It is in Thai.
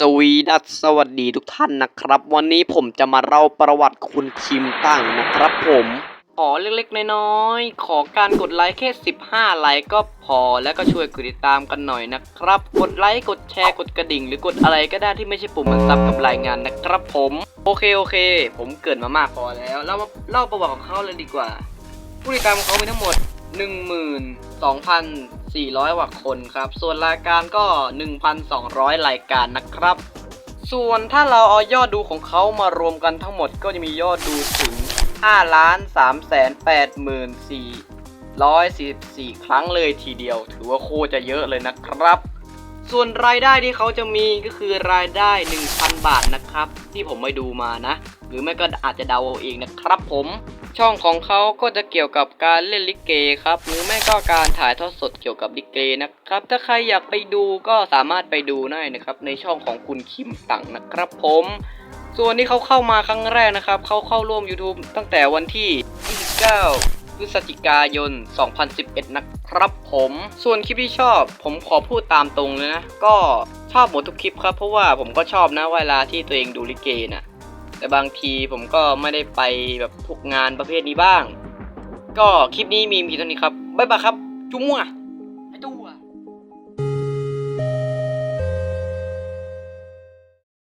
สวีดัสสวัสดีทุกท่านนะครับ วันนี้ผมจะมาเล่าประวัติคุณคิมตั้งนะครับผม ขอเล็กๆ น้อยๆ ขอการกดไลค์แค่ 15 ไลค์ก็พอแล้วก็ช่วยกดติดตามกันหน่อยนะครับ กดไลค์กดแชร์กดกระดิ่ง หรือกดอะไรก็ได้ที่ไม่ใช่ปุ่มมันซับกับรายงานนะครับผม โอเคโอเค ผมเกิดมามากพอแล้ว เรามาเล่าประวัติของเขาเลยดีกว่า ผู้ติดตามของเขามีทั้งหมด 12,400กว่าคนครับ ส่วนรายการก็ 1,200 รายการนะครับ ส่วนถ้าเราเอายอดดูของเขามารวมกันทั้งหมดก็จะมียอดดูถึง 5 ล้าน3แสน8หมื่น444 ครั้งเลยทีเดียว ถือว่าโคจะเยอะเลยนะครับ ส่วนรายได้ที่เขาจะมีก็คือรายได้ 1,000 บาทนะครับ ที่ผมไปดูมานะ หรือไม่ก็อาจจะเดาเอาเองนะครับผม ช่องของเขาก็จะเกี่ยวกับการเล่นลิเกครับ หรือไม่ก็การถ่ายทอดสดเกี่ยวกับลิเกนะครับ ถ้าใครอยากไปดูก็สามารถไปดูได้นะครับ ในช่องของคุณคิมตังนะครับผม ส่วนที่เขาเข้ามาครั้งแรกนะครับ เขาเข้าร่วม YouTube ตั้งแต่วันที่ 29พฤศจิกายน 2011 นะครับผม ส่วนคลิปที่ชอบ ผมขอพูดตามตรงเลยนะ ก็ชอบหมดทุกคลิปครับ เพราะว่าผมก็ชอบนะเวลาที่ตัวเองดูลิเกน่ะ แต่บางทีผมก็ไม่ได้ไปแบบพวกงานประเภทนี้บ้าง ก็คลิปนี้มีมีเท่านี้ครับ บ๊ายบายครับ จุ๊มั่วไอตัว